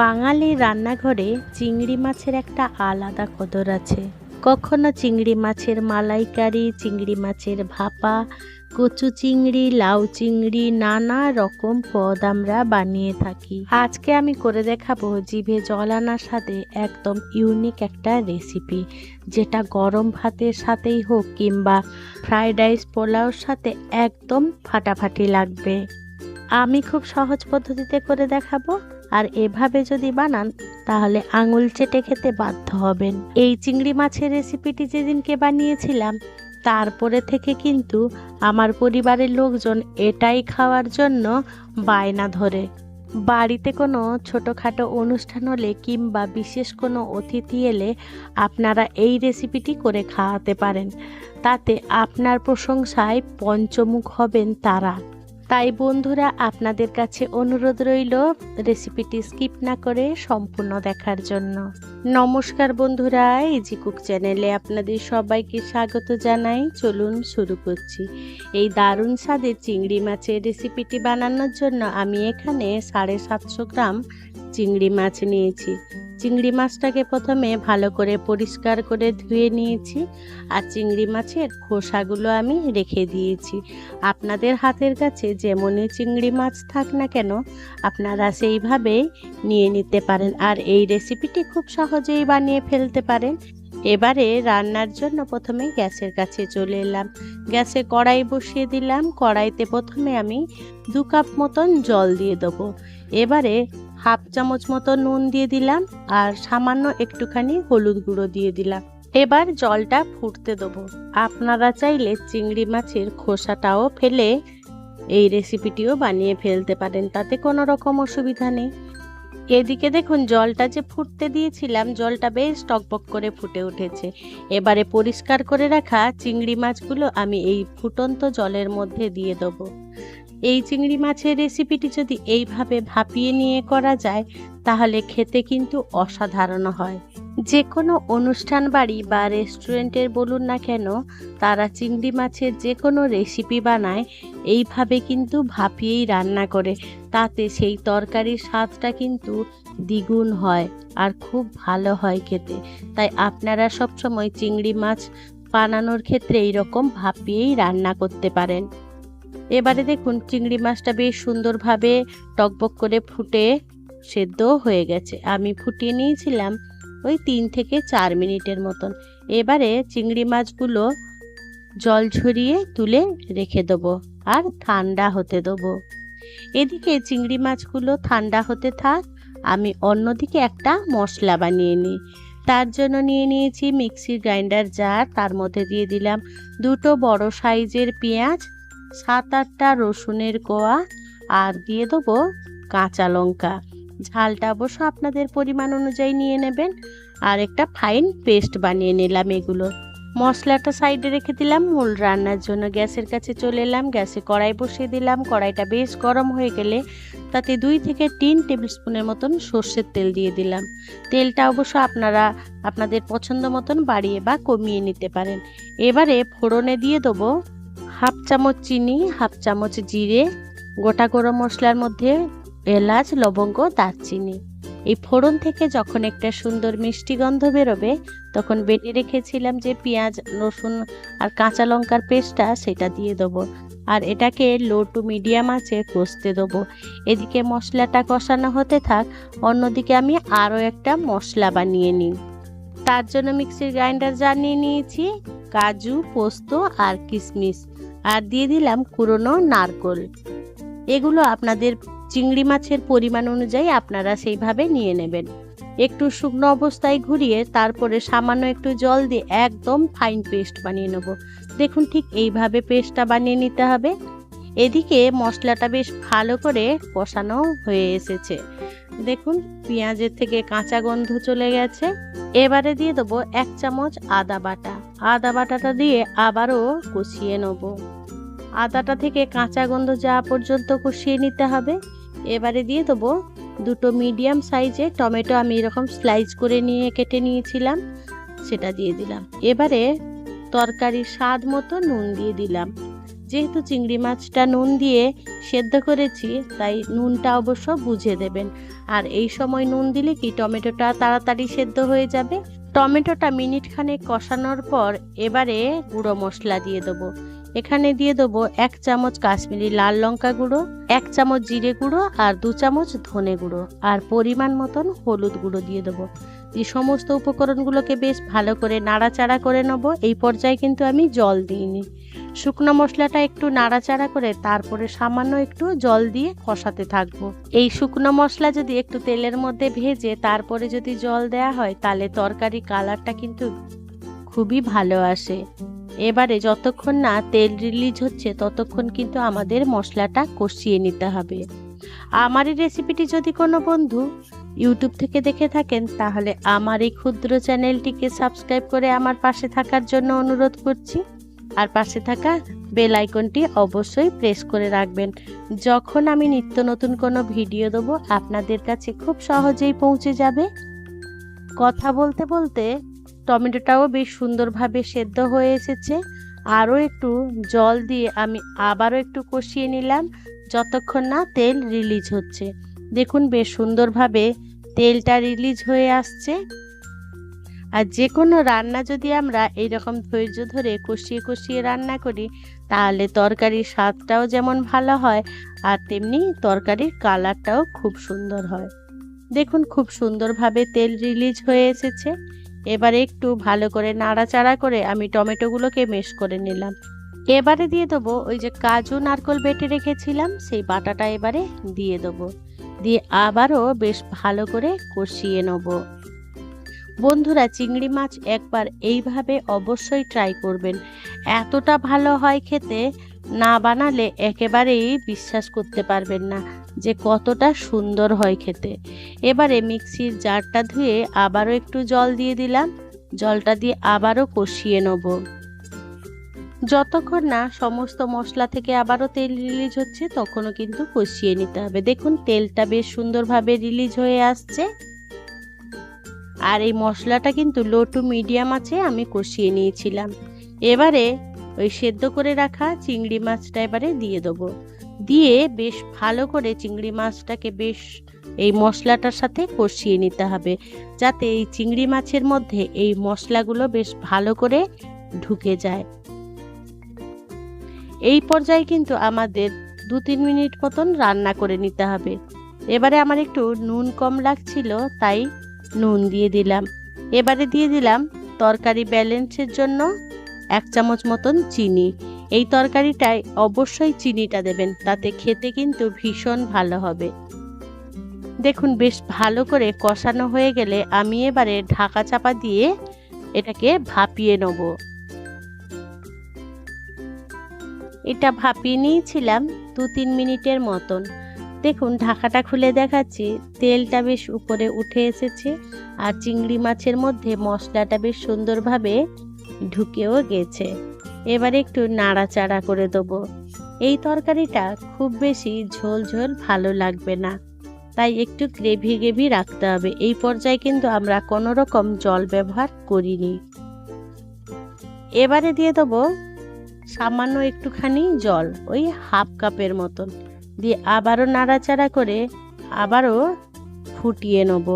বাঙালির রান্নাঘরে চিংড়ি মাছের একটা আলাদা কদর আছে। কখনো চিংড়ি মাছের মালাইকারি, চিংড়ি মাছের ভাপা, কচু চিংড়ি, লাউ চিংড়ি, নানা রকম পদ আমরা বানিয়ে থাকি। আজকে আমি করে দেখাবো জিভে জল আনার সাথে একদম ইউনিক একটা রেসিপি যেটা গরম ভাতের সাথেই হোক কিংবা ফ্রাইড রাইস পোলাওর সাথে একদম ফাটাফাটি লাগবে। আমি খুব সহজ পদ্ধতিতে করে দেখাবো। আর এভাবে যদি বানান, তাহলে আঙুল চেটে খেতে বাধ্য হবেন। এই চিংড়ি মাছের রেসিপিটি যেদিনকে বানিয়েছিলাম, তারপরে থেকে কিন্তু আমার পরিবারের লোকজন এটাই খাওয়ার জন্য বায়না ধরে। বাড়িতে কোনো ছোটোখাটো অনুষ্ঠান হলে কিংবা বিশেষ কোনো অতিথি এলে আপনারা এই রেসিপিটি করে খাওয়াতে পারেন। তাতে আপনার প্রশংসায় পঞ্চমুখ হবেন তারা। তাই বন্ধুরা আপনাদের কাছে অনুরোধ রইল রেসিপিটি স্কিপ না করে সম্পূর্ণ দেখার জন্য। নমস্কার বন্ধুরা ইজি কুক চ্যানেলে আপনাদের সবাইকে স্বাগত জানাই। চলুন শুরু করছি। এই দারুণ স্বাদের চিংড়ি মাছের রেসিপিটি বানানোর জন্য আমি এখানে সাড়ে সাতশো গ্রাম চিংড়ি মাছ নিয়েছি। চিংড়ি মাছটাকে প্রথমে ভালো করে পরিষ্কার করে ধুয়ে নিয়েছি আর চিংড়ি মাছের খোসাগুলো আমি রেখে দিয়েছি। আপনাদের হাতের কাছে যেমনই চিংড়ি মাছ থাক না কেন, আপনারা সেইভাবেই নিয়ে নিতে পারেন। আর এই রেসিপিটি খুব সহজেই বানিয়ে ফেলতে পারেন। এবারে রান্নার জন্য প্রথমে গ্যাসের কাছে চলে এলাম। গ্যাসে কড়াই বসিয়ে দিলাম। কড়াইতে প্রথমে আমি দু কাপ মতন জল দিয়ে দেবো। এবারে হাফ চামচ মতো নুন দিয়ে দিলাম আর সামান্য একটুখানি হলুদ গুঁড়ো দিয়ে দিলাম। এবার জলটা ফুটতে দেবো। আপনারা চাইলে চিংড়ি মাছের খোসাটাও ফেলে এই রেসিপিটিও বানিয়ে ফেলতে পারেন, তাতে কোনো রকম অসুবিধা নেই। এদিকে দেখুন, জলটা যে ফুটতে দিয়েছিলাম, জলটা বেশ টকবক করে ফুটে উঠেছে। এবারে পরিষ্কার করে রাখা চিংড়ি মাছগুলো আমি এই ফুটন্ত জলের মধ্যে দিয়ে দেবো। এই চিংড়ি মাছের রেসিপিটি যদি এইভাবে ভাপিয়ে নিয়ে করা যায়, তাহলে খেতে কিন্তু অসাধারণ হয়। যে কোনো অনুষ্ঠান বাড়ি বা রেস্টুরেন্টের বলুন না কেন, তারা চিংড়ি মাছের যে কোনো রেসিপি বানায়, এইভাবে কিন্তু ভাপিয়েই রান্না করে। তাতে সেই তরকারির স্বাদটা কিন্তু দ্বিগুণ হয় আর খুব ভালো হয় খেতে। তাই আপনারা সবসময় চিংড়ি মাছ বানানোর ক্ষেত্রে এইরকম ভাপিয়েই রান্না করতে পারেন। এবারে দেখুন, চিংড়ি মাছটা বেশ সুন্দরভাবে টকবক করে ফুটে সেদ্ধ হয়ে গেছে। আমি ফুটিয়ে নিয়েছিলাম ওই তিন থেকে চার মিনিটের মতন। এবারে চিংড়ি মাছগুলো জল ঝরিয়ে তুলে রেখে দেবো আর ঠান্ডা হতে দেবো। এদিকে চিংড়ি মাছগুলো ঠান্ডা হতে থাক, আমি অন্যদিকে একটা মশলা বানিয়ে নিই। তার জন্য নিয়ে নিয়েছি মিক্সির গ্রাইন্ডার জার, তার মধ্যে দিয়ে দিলাম দুটো বড় সাইজের পেঁয়াজ সাত আটটা রসুনের কোয়া আর দিয়ে দেবো কাঁচা লঙ্কা। ঝালটা অবশ্য আপনাদের পরিমাণ অনুযায়ী নিয়ে নেবেন। আর একটা ফাইন পেস্ট বানিয়ে নিলাম এগুলো। মশলাটা সাইডে রেখে দিলাম, মূল রান্নার জন্য গ্যাসের কাছে চলে এলাম, গ্যাসে কড়াই বসিয়ে দিলাম। কড়াইটা বেশ গরম হয়ে গেলে তাতে দুই থেকে তিন টেবিল স্পুনের মতন সর্ষের তেল দিয়ে দিলাম। তেলটা অবশ্য আপনারা, আপনাদের পছন্দ মতন বাড়িয়ে বা কমিয়ে নিতে পারেন। এবারে ফোড়নে দিয়ে দেবো হাফ চামচ চিনি, হাফ চামচ জিরে, গোটা গরম মশলার মধ্যে এলাচ, লবঙ্গ, দারচিনি। এই ফোড়ন থেকে যখন একটা সুন্দর মিষ্টি গন্ধ বেরোবে, তখন বেটে রেখেছিলাম যে পেঁয়াজ, রসুন আর কাঁচা লঙ্কার পেস্টটা সেটা দিয়ে দেবো। আর এটাকে লো টু মিডিয়াম আছে কষতে দেবো। এদিকে মশলাটা কষানো হতে থাক, অন্যদিকে আমি আরও একটা মশলা বানিয়ে নিই। তার জন্য মিক্সির গ্রাইন্ডার জানিয়ে নিয়েছি, কাজু, পোস্ত আর কিশমিশ আর দিয়ে দিলাম কুরনো নারকোল। এগুলো আপনাদের চিংড়ি মাছের পরিমাণ অনুযায়ী আপনারা সেইভাবে নিয়ে নেবেন। একটু শুকনো অবস্থায় ঘুরিয়ে তারপরে সামান্য একটু জল দিয়ে একদম ফাইন পেস্ট বানিয়ে নেব। দেখুন ঠিক এইভাবে পেস্টটা বানিয়ে নিতে হবে। এদিকে মশলাটা বেশ ভালো করে কষানো হয়ে এসেছে। দেখুন পেঁয়াজের থেকে কাঁচা গন্ধ চলে গেছে। এবারে দিয়ে দেবো এক চামচ আদা বাটা। আদা বাটাটা দিয়ে আবারও কষিয়ে নেব। আদাটা থেকে কাঁচা গন্ধ যাওয়া পর্যন্ত কষিয়ে নিতে হবে। এবারে দিয়ে দেবো দুটো মিডিয়াম সাইজে টমেটো আমি এরকম স্লাইস করে নিয়ে কেটে নিয়েছিলাম, সেটা দিয়ে দিলাম। এবারে তরকারির স্বাদ মতো নুন দিয়ে দিলাম। যেহেতু চিংড়ি মাছটা নুন দিয়ে সেদ্ধ করেছি, তাই নুনটা অবশ্য বুঝে দেবেন। আর এই সময় নুন দিলে কি টমেটোটা তাড়াতাড়ি সেদ্ধ হয়ে যাবে? টমেটোটা মিনিট খানেক কষানোর পর এবারে গুঁড়ো মশলা দিয়ে দেবো। এখানে দিয়ে দেবো এক চামচ কাশ্মীরি লাল লঙ্কা গুঁড়ো, এক চামচ জিরে গুঁড়ো আর দু চামচ ধনে গুঁড়ো। আর পরিমাণ মতন হলুদ গুঁড়ো দিয়ে দেবো। এই সমস্ত উপকরণগুলোকে বেশ ভালো করে নাড়াচাড়া করে নেব। এই পর্যায়ে কিন্তু আমি জল দিইনি শুকনো মশলাটা একটু নাড়াচাড়া করে তারপরে সামান্য একটু জল দিয়ে কষাতে থাকব। এই শুকনো মশলা যদি একটু তেলের মধ্যে ভেজে তারপরে যদি জল দেয়া হয়, তাহলে তরকারি কালারটা কিন্তু খুবই ভালো আসে। এবারে যতক্ষণ না তেল রিলিজ হচ্ছে, ততক্ষণ কিন্তু আমাদের মশলাটা কষিয়ে নিতে হবে। আমার এই রেসিপিটি যদি কোনো বন্ধু ইউটিউব থেকে দেখে থাকেন, তাহলে আমার এই ক্ষুদ্র চ্যানেলটিকে সাবস্ক্রাইব করে আমার পাশে থাকার জন্য অনুরোধ করছি। আর পাশে থাকা বেল আইকনটি অবশ্যই প্রেস করে রাখবেন। যখন আমি নিত্য নতুন কোনো ভিডিও দেবো, আপনাদের কাছে খুব সহজেই পৌঁছে যাবে। কথা বলতে বলতে টমেটোটাও বেশ সুন্দরভাবে সেদ্ধ হয়ে এসেছে। আরও একটু জল দিয়ে আমি আবারও একটু কষিয়ে নিলাম, যতক্ষণ না তেল রিলিজ হচ্ছে। দেখুন বেশ সুন্দরভাবে তেলটা রিলিজ হয়ে আসছে। আর যে কোনো রান্না যদি আমরা এইরকম ধৈর্য ধরে কষিয়ে কষিয়ে রান্না করি, তাহলে তরকারির স্বাদটাও যেমন ভালো হয়, আর তেমনি তরকারির কালারটাও খুব সুন্দর হয়। দেখুন খুব সুন্দরভাবে তেল রিলিজ হয়ে এসেছে। এবারে একটু ভালো করে নাড়াচাড়া করে আমি টমেটোগুলোকে মেশ করে নিলাম। এবারে দিয়ে দেবো ওই যে কাজু নারকল বেটে রেখেছিলাম, সেই বাটাটা এবারে দিয়ে দেবো। দিয়ে আবারও বেশ ভালো করে কষিয়ে নেব। বন্ধুরা, চিংড়ি মাছ একবার এইভাবে অবশ্যই ট্রাই করবেন। এতটা ভালো হয় খেতে, না বানালে একেবারেই বিশ্বাস করতে পারবেন না। যে কতটা সুন্দর হয় খেতে। এবারে মিক্সির জারটা ধুয়ে আবারও একটু জল দিয়ে দিলাম। জলটা দিয়ে আবারও কষিয়ে নেব। যতক্ষণ না সমস্ত মশলা থেকে আবারও তেল রিলিজ হচ্ছে, তখনও কিন্তু কষিয়ে নিতে হবে। দেখুন, তেলটা বেশ সুন্দরভাবে রিলিজ হয়ে আসছে। আর এই মশলাটা কিন্তু লো টু মিডিয়াম আছে, আমি কষিয়ে নিয়েছিলাম। এবারে ওই সেদ্ধ করে রাখা চিংড়ি মাছটা এবারে দিয়ে দেবো। দিয়ে বেশ ভালো করে চিংড়ি মাছটাকে বেশ এই মশলাটার সাথে কষিয়ে নিতে হবে, যাতে এই চিংড়ি মাছের মধ্যে এই মশলাগুলো বেশ ভালো করে ঢুকে যায়। এই পর্যায়ে কিন্তু আমাদের দু তিন মিনিট মতন রান্না করে নিতে হবে। এবারে আমার একটু নুন কম লাগছিল, তাই নুন দিয়ে দিলাম। এবারে দিয়ে দিলাম তরকারি ব্যালেন্সের জন্য এক চামচ মতন চিনি। এই তরকারিটায় অবশ্যই চিনিটা দেবেন, তাতে খেতে কিন্তু ভীষণ ভালো হবে। দেখুন, বেশ ভালো করে কষানো হয়ে গেলে আমি এবারে ঢাকা চাপা দিয়ে এটাকে ভাপিয়ে নেব। এটা ভাপিয়ে নিয়েছিলাম দু তিন মিনিটের মতন। দেখুন, ঢাকাটা খুলে দেখাচ্ছি, তেলটা বেশ উপরে উঠে এসেছে আর চিংড়ি মাছের মধ্যে মশলাটা বেশ সুন্দরভাবে ঢুকেও গেছে। এবার একটু নাড়াচাড়া করে দেবো। এই তরকারিটা খুব বেশি ঝোল ঝোল ভালো লাগবে না। তাই একটু গ্রেভি গ্রেভি রাখতে হবে। এই পর্যায়ে কিন্তু আমরা কোনো রকম জল ব্যবহার করিনি। এবারে দিয়ে দেবো সামান্য একটুখানি জল, ওই হাফ কাপের মতন। দিয়ে আবারও নাড়াচাড়া করে আবারও ফুটিয়ে নেব।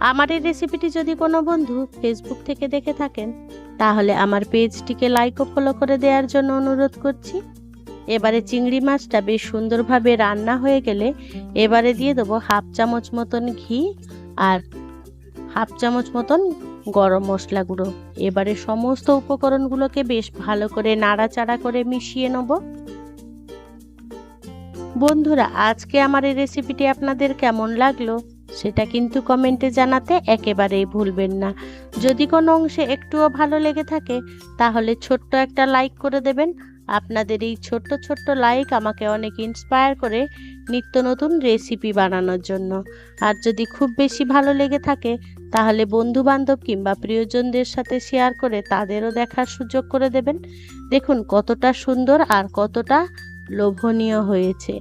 আমার এই রেসিপিটি যদি কোনো বন্ধু ফেসবুক থেকে দেখে থাকেন তাহলে আমার পেজটিকে লাইক ও ফলো করে দেওয়ার জন্য অনুরোধ করছি। এবারে চিংড়ি মাছটা বেশ সুন্দরভাবে রান্না হয়ে গেলে এবারে দিয়ে দেবো হাফ চামচ মতন ঘি আর হাফ চামচ মতন গরম মশলা গুঁড়ো। এবারে সমস্ত উপকরণগুলোকে বেশ ভালো করে নাড়াচাড়া করে মিশিয়ে নেব। বন্ধুরা, আজকে আমার এই রেসিপিটি আপনাদের কেমন লাগল? সেটা কিন্তু কমেন্টে জানাতে একেবারেই ভুলবেন না। যদি কোনো অংশে একটুও ভালো লেগে থাকে, তাহলে ছোট্ট একটা লাইক করে দেবেন। আপনাদের এই ছোট্ট ছোট্ট লাইক আমাকে অনেক ইন্সপায়ার করে নিত্য নতুন রেসিপি বানানোর জন্য। আর যদি খুব বেশি ভালো লেগে থাকে, তাহলে বন্ধু বান্ধব কিংবা প্রিয়জনদের সাথে শেয়ার করে তাদেরও দেখার সুযোগ করে দেবেন। দেখুন কতটা সুন্দর আর কতটা লোভনীয় হয়েছে।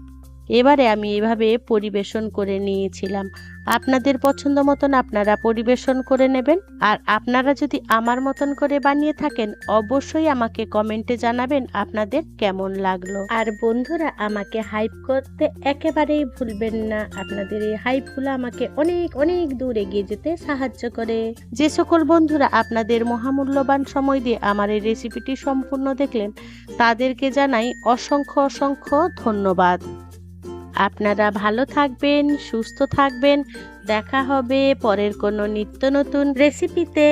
এবারে আমি এভাবে পরিবেশন করে নিয়েছিলাম। আপনাদের পছন্দ মতন আপনারা পরিবেশন করে নেবেন। আর আপনারা যদি আমার মতন করে বানিয়ে থাকেন, অবশ্যই আমাকে কমেন্টে জানাবেন আপনাদের কেমন লাগল। আর বন্ধুরা, আমাকে হাইপ করতে একেবারেই ভুলবেন না। আপনাদের এই হাইপগুলো আমাকে অনেক অনেক দূর এগিয়ে যেতে সাহায্য করে। যে সকল বন্ধুরা আপনাদের মহামূল্যবান সময় দিয়ে আমার এই রেসিপিটি সম্পূর্ণ দেখলেন, তাদেরকে জানাই অসংখ্য অসংখ্য ধন্যবাদ। আপনারা ভালো থাকবেন সুস্থ থাকবেন। দেখা হবে পরের কোনো নিত্য নতুন রেসিপিতে